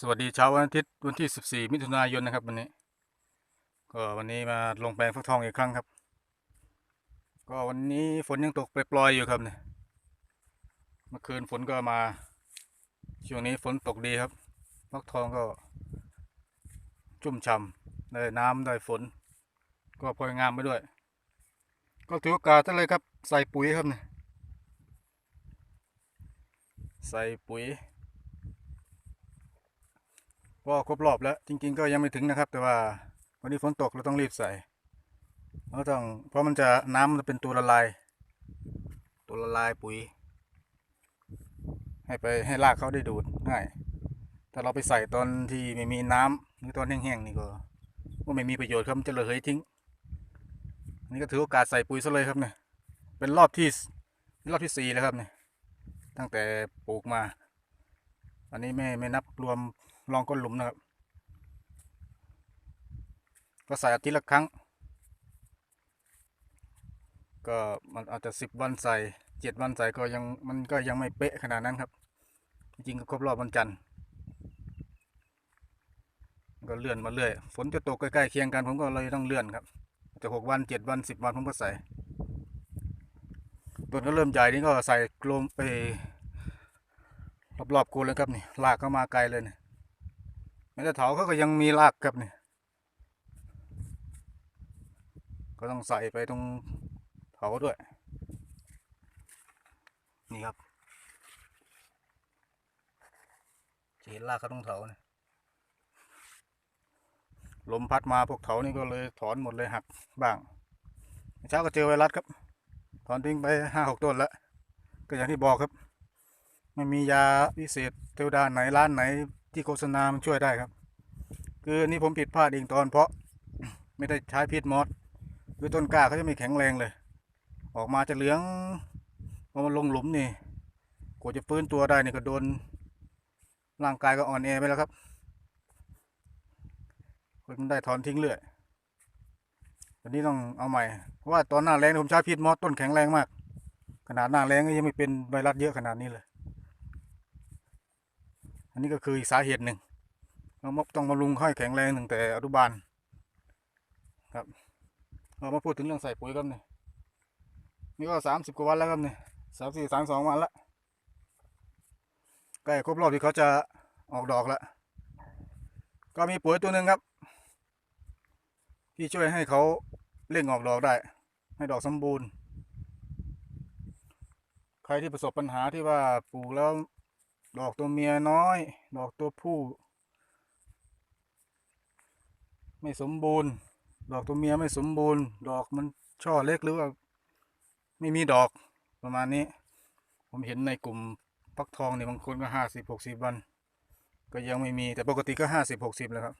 สวัสดีเช้าวันอาทิตย์วันที่ 14 มิถุนายนนะครับวันนี้ก็วันนี้มาลงแปลงฟักทองอีกครั้งครับ ก็วันนี้ฝนยังตกปล่อยๆอยู่ครับเนี่ยเมื่อคืนฝนก็มาช่วงนี้ฝนตกดีครับฟักทองก็ ชุ่มฉ่ำได้น้ำได้ฝน ก็พลอยงามไปด้วย ก็ถือโอกาสได้เลยครับ ใส่ปุ๋ยครับเนี่ยใส่ปุ๋ย ก็ครบรอบแล้วจริง ๆ ก็ยังไม่ถึงนะครับ แต่ว่าวันนี้ฝนตกเราต้องรีบใส่เราต้องเพราะมันจะน้ำมันจะเป็นตัวละลาย ตัวละลายปุ๋ย ให้ไปให้รากเขาได้ดูดง่ายถ้าเราไปใส่ตอนที่ไม่มีน้ำหรือตอนแห้งๆนี่ก็ก็ไม่มีประโยชน์ครับมันจะระเหยทิ้งนนี้ก็ถือโอกาสใส่ปุ๋ยซะเลยครับเนี่ยเป็นรอบที่รอบที่สี่แล้วครับเนี่ยตั้งแต่ปลูกมา อันนี้ไม่ไม่นับรวม ลองก้นหลุมนะครับ ก็ใส่อาทิตย์ละครั้ง ก็มันอาจจะสิบวันใส่เจ็ดวันใส่ก็ยังมันก็ยังไม่เป๊ะขนาดนั้นครับ จริงก็ครบรอบวันจันทร์ก็เลื่อนมาเรื่อย ฝนจะตกใกล้ๆเคียงกันผมก็เลยต้องเลื่อนครับจะหกวันเจ็ดวันสิบวันผมก็ใส่ต้นก็เริ่มใหญ่นี่ก็ใส่กลมไปรอบๆกูเลยครับนี่ลากเข้ามาไกลเลยเนี่ย แม้แต่เถาเขาก็ยังมีรากครับนี่ก็ต้องใส่ไปตรงเถาด้วย นี่ครับจะเห็นรากเขาตรงเถาเนี่ยลมพัดมาพวกเถานี่ก็เลยถอนหมดเลยหักบ้างเช้าก็เจอไวรัสครับ ถอนทิ้งไปห้าหกต้นแล้วก็อย่างที่บอกครับ ไม่มียาพิเศษเทวดาไหนร้านไหน ที่โฆษณามันช่วยได้ครับ คือนี่ผมผิดพลาดเองตอนเพราะไม่ได้ใช้พิษมอสคือต้นกล้าเขาจะไม่แข็งแรงเลย ออกมาจะเหลืองพอมันลงหลุมนี่กว่าจะฟื้นตัวได้นี่ก็โดนร่างกายก็อ่อนแอไปแล้วครับคนมันได้ถอนทิ้งเรื่อยวันนี้ต้องเอาใหม่เพราะว่าตอนหน้าแรงผมใช้พิษมอสต้นแข็งแรงมาก ขนาดหน้าแรงก็ยังไม่เป็นไวรัสเยอะขนาดนี้เลย อันนี้ก็คืออีกสาเหตุหนึ่งเราต้องมาลุงค่อยแข็งแรงตั้งแต่อนุบาลครับเรามาพูดถึงเรื่องใส่ปุ๋ยครับเนี่ยนี่ก็สามสิบกว่าวันแล้วครับเนี่ยสามสี่สามสองวันละใกล้ครบรอบที่เขาจะออกดอกแล้วก็มีปุ๋ยตัวหนึ่งครับ ที่ช่วยให้เขาเร่งออกดอกได้ ให้ดอกสมบูรณ์ ใครที่ประสบปัญหาที่ว่าปลูกแล้ว ดอกตัวเมียน้อย ดอกตัวผู้ ไม่สมบูรณ์ ดอกตัวเมียไม่สมบูรณ์ ดอกมันช่อเล็กหรือว่า ไม่มีดอกประมาณนี้ ผมเห็นในกลุ่มฟักทองเนี่ยบางคนก็ห้าสิบหกสิบวัน ก็ยังไม่มีแต่ปกติก็ห้าสิบหกสิบแล้วครับ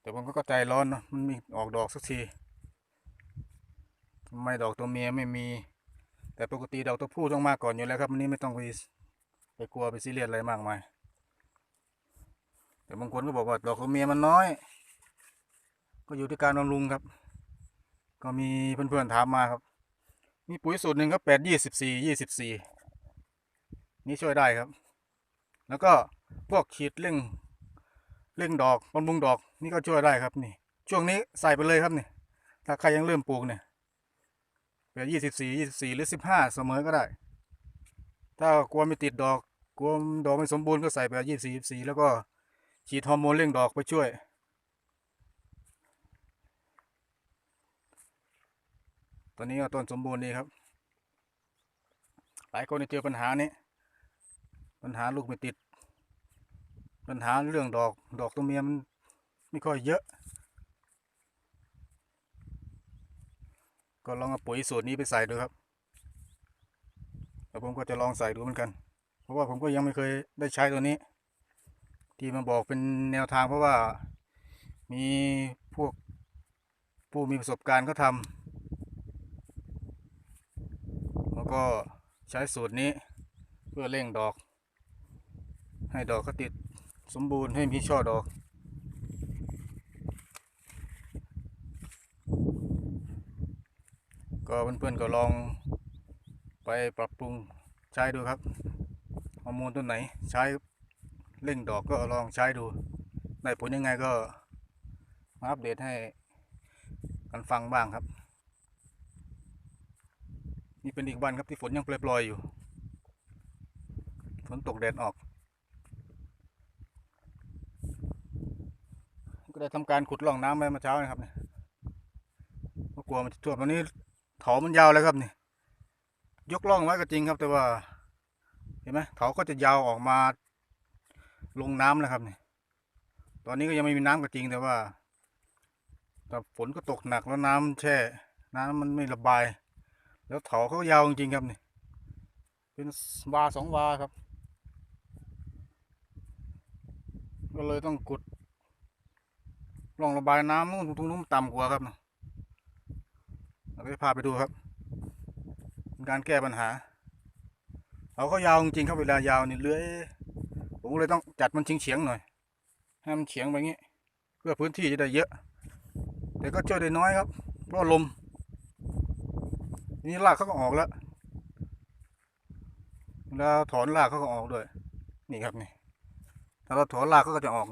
แต่ผมก็ใจร้อนเนาะมันมีออกดอกสักทีทำไมดอกตัวเมียไม่มี แต่ปกติดอกตัวผู้ต้องมาก่อนอยู่แล้วครับวันนี้ไม่ต้องไปไปกลัวไปซีเรียสอะไรมากมายแต่บางคนก็บอกว่าดอกตัวเมียมันน้อย ก็อยู่ที่การบำรุงครับ ก็มีเพื่อนๆถามมาครับ มีปุ๋ยสูตรหนึ่งครับแปดยี่สิบสี่ยี่สิบสี่นี่ช่วยได้ครับ แล้วก็พวกฉีดเร่งเร่งดอกบำรุงดอกนี่ก็ช่วยได้ครับนี่ ช่วงนี้ใส่ไปเลยครับนี่ถ้าใครยังเริ่มปลูกเนี่ย แปดยี่สิบสี่ยี่สิบสี่หรือสิบห้าเสมอก็ได้ ถ้ากลัวไม่ติดดอกกลัวดอกไม่สมบูรณ์ก็ใส่แปยี่สี่ยี่สี่แล้วก็ฉีดฮอร์โมนเร่งดอกไปช่วย ตอนนี้ก็ต้นสมบูรณ์ดีครับ หลายคนเนี่ยเจอปัญหานี้ ปัญหาลูกไม่ติด ปัญหาเรื่องดอก ดอกตัวเมียมันไม่ค่อยเยอะ ก็ลองเอาปุ๋ยสูตรนี้ไปใส่ดูครับแล้วผมก็จะลองใส่ดูเหมือนกัน เพราะว่าผมก็ยังไม่เคยได้ใช้ตัวนี้ ที่มาบอกเป็นแนวทางเพราะว่ามีพวกผู้มีประสบการณ์เขาทำแล้วก็ใช้สูตรนี้เพื่อเร่งดอก ให้ดอกเขาติดสมบูรณ์ให้มีช่อดอก ก็เพื่อนๆก็ลองไปปรับปรุงใช้ดูครับฮอร์โมนตัวไหนใช้เร่งดอกก็ลองใช้ดูได้ผลยังไงก็มาอัปเดตให้กันฟังบ้างครับ นี่เป็นอีกวันครับที่ฝนยังปล่อยๆอยู่ ฝนตกแดดออก ก็ได้ทำการขุดร่องน้ำไปเมื่อเช้านะครับเนี่ยก็กลัวมันจะท่วมตอนนี้ เถามันยาวแล้วครับนี่ ยกร่องไว้ก็จริงครับ แต่ว่า เห็นไหมเถาก็จะยาวออกมา ลงน้ำแล้วครับนี่ ตอนนี้ก็ยังไม่มีน้ำก็จริงแต่ว่าแต่ฝนก็ตกหนักแล้วน้ำแช่ น้ำมันไม่ระบาย แล้วเถาเขายาวจริงครับนี่ เป็นวาสองวาครับ ก็เลยต้องขุดร่องระบายน้ำนู่นตรงนู้นต่ำกว่าครับนะ เราไปพาไปดูครับการแก้ปัญหาเอาเขายาวจริงครับเวลายาวนี่เลื้อยผมเลยต้องจัดมันเฉียงๆหน่อยให้มันเฉียงไปงี้ เพื่อพื้นที่จะได้เยอะ แต่ก็ช่วยได้น้อยครับ เพราะลม นี่รากเขาก็ออกแล้วเวลาถอนรากเขาก็ออกด้วย นี่ครับนี่ถ้าเราถอนรากเขาก็จะออก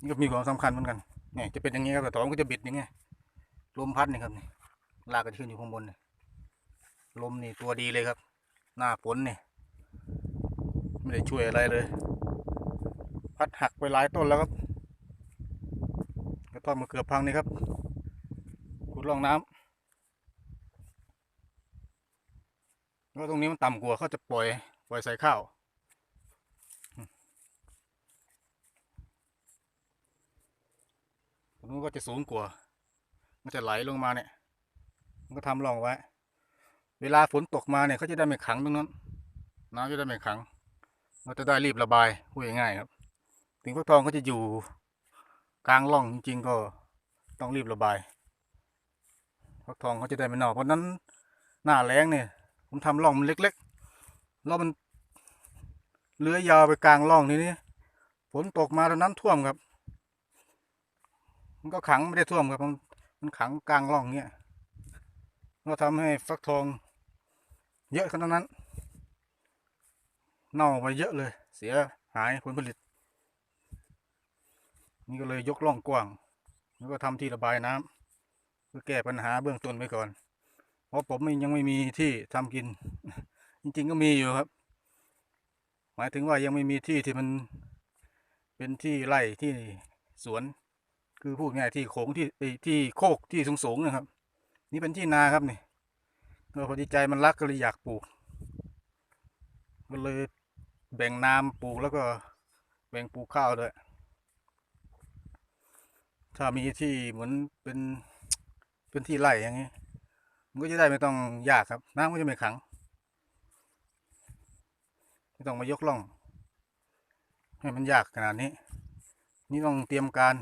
นี่ก็มีความสำคัญเหมือนกัน เนี่ยจะเป็นอย่างนี้ครับแต่ถอนก็จะบิดอย่างเงี้ยลมพัดนี่ครับนี่รากก็จะขึ้นอยู่ข้างบนนี่ลมนี่ตัวดีเลยครับ หน้าฝนนี่ไม่ได้ช่วยอะไรเลย พัดหักไปหลายต้นแล้วครับกระท่อมมะเขือบพังนี่ครับขุดร่องน้ำแล้วตรงนี้มันต่ำกว่าเขาจะปล่อยปล่อยใส่ข้าว รงนู้นก็จะสูงกว่า มันจะไหลลงมาเนี่ย มันก็ทำร่องไว้ เวลาฝนตกมาเนี่ยเขาจะได้ไม่ขังตรงนั้น น้ำจะได้ไม่ขังมันจะได้รีบระบายพูดง่ายๆครับ ถึงฟักทองก็จะอยู่กลางร่องจริงๆก็ต้องรีบระบายฟักทองเขาจะได้ไม่น่าเพราะนั้นหน้าแล้งเนี่ย ผมทำร่องมันเล็กๆแล้วมันเลื้อยยาวไปกลางร่องนี้นี่ฝนตกมาตอนนั้นท่วมครับ มันก็ขังไม่ได้ท่วมครับ มันมันขังกลางร่องเงี้ยก็ทำให้ฟักทอง เยอะขนาดนั้น เน่าไปเยอะเลย เสียหายผลผลิต นี่ก็เลยยกร่องกว้าง แล้วก็ทำที่ระบายน้ำเพื่อแก้ปัญหาเบื้องต้นไว้ก่อน เพราะผมยังไม่มีที่ทำกิน จริง ๆ ก็มีอยู่ครับ หมายถึงว่ายังไม่มีที่ที่มันเป็นที่ไร่ที่สวน คือพูดง่ายที่โขงที่เอ้ที่โคกที่สูงๆนะครับ นี่เป็นที่นาครับนี่ก็พอดีใจมันรักก็เลยอยากปลูกก็เลยแบ่งน้ำปลูกแล้วก็แบ่งปลูกข้าวด้วย ถ้ามีที่เหมือนเป็นเป็นที่ไร่อย่างนี้มันก็จะได้ไม่ต้องยากครับ น้ำก็จะไม่ขัง ไม่ต้องมายกล่อง ให้มันยากขนาดนี้ นี่ต้องเตรียมการ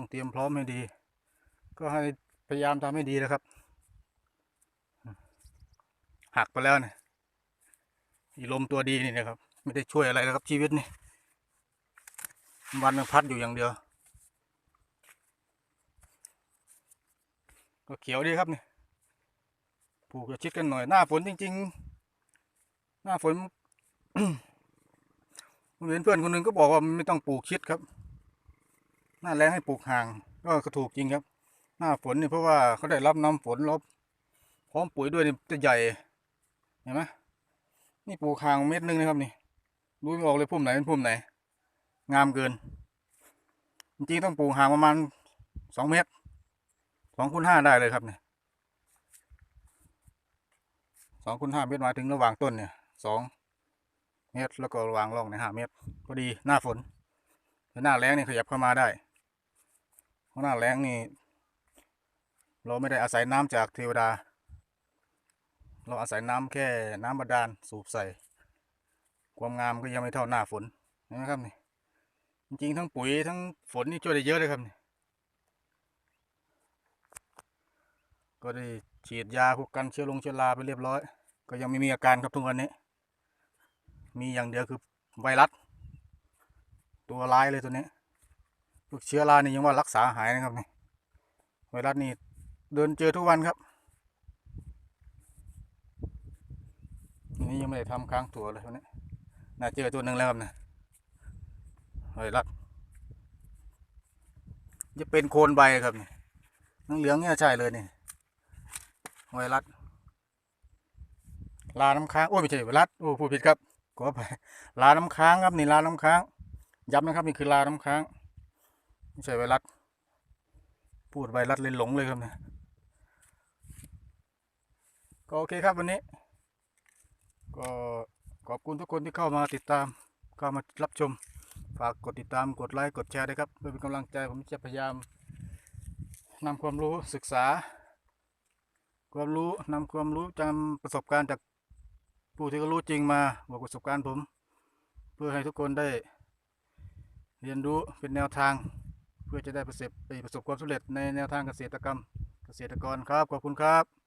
ต้องเตรียมพร้อมให้ดี ก็ให้พยายามทำให้ดีนะครับ หักไปแล้วเนี่ยอีลมตัวดีนี่นะครับ ไม่ได้ช่วยอะไรเลยครับชีวิตนี่วันมันพัดอยู่อย่างเดียว ก็เขียวดีครับนี่ปลูกจะชิดกันหน่อยหน้าฝนจริง ๆ หน้าฝนผมเห็นเพื่อนคนหนึ่งก็บอกว่าไม่ต้องปลูกชิดครับ หน้าแรงให้ปลูกห่าง ก็ก็ถูกจริงครับ หน้าฝนนี่เพราะว่าเขาได้รับน้ำฝนรบพร้อมปุ๋ยด้วยนี่จะใหญ่เห็นไหมนี่ปลูกห่างเม็ดหนึงนะครับนี่ดูไม่ออกเลยพุ่มไหนเป็นพุ่มไหน งามเกิน จริงๆต้องปลูกห่างประมาณสองเมตรสองคูณห้าได้เลยครับเนี่ยสองคูณห้าเมตรมาถึงระหว่างต้นเนี่ยสองเมตรแล้วก็ระหว่างร่องเนี่ยห้าเมตรพอดีหน้าฝนแต่หน้าแล้งนี่ยขยับเข้ามาได้ หน้าแล้งนี่ เราไม่ได้อาศัยน้ำจากเทวดา เราอาศัยน้ำแค่น้ำบาดาลสูบใส่ ความงามก็ยังไม่เท่าหน้าฝนนไหมครับนี่จริงๆทั้งปุ๋ยทั้งฝนนี่ช่วยได้เยอะเลยครับนี่ก็ได้ฉีดยาพวกกันเชื้อลงเชื้อราไปเรียบร้อย ก็ยังไม่มีอาการครับทุกวันนี้ มีอย่างเดียวคือไวรัสตัวร้ายเลยตัวนี้ พวกเชื้อรานี่ยังว่ารักษาหายนะครับนี่ไวรัสนี่เดินเจอทุกวันครับนี่ยังไม่ได้ทำค้างตัวเลยวันนี้น่าเจอตัวหนึ่งแล้วครับนะหอยรัดจะเป็นโคนใบครับนี่นังเหลืองเนี่ยใช่เลยนี่หอยรัดลาน้ำค้างโอ้ยไม่ใช่ไวรัดโอ้พูดผิดครับขอไปลาน้ำค้างครับนี่ลาน้ำค้างย้ำนะครับนี่คือลาน้ำค้าง ไม่ใช่ไวรัส พูดไวรัสเลยหลงเลยครับเนี่ย ก็โอเคครับวันนี้ ก็ขอบคุณทุกคนที่เข้ามาติดตาม เข้ามารับชม ฝากกดติดตาม กดไลค์ กดแชร์ด้วยครับเพื่อเป็นกำลังใจผมจะพยายามนำความรู้ศึกษา ความรู้นำความรู้จำประสบการณ์จากผู้ที่รู้จริงมาบอกประสบการณ์ผม เพื่อให้ทุกคนได้เรียนรู้เป็นแนวทาง เพื่อจะได้ประสบไปประสบความสำเร็จในแนวทางเกษตรกรรม เกษตรกรครับ ขอบคุณครับ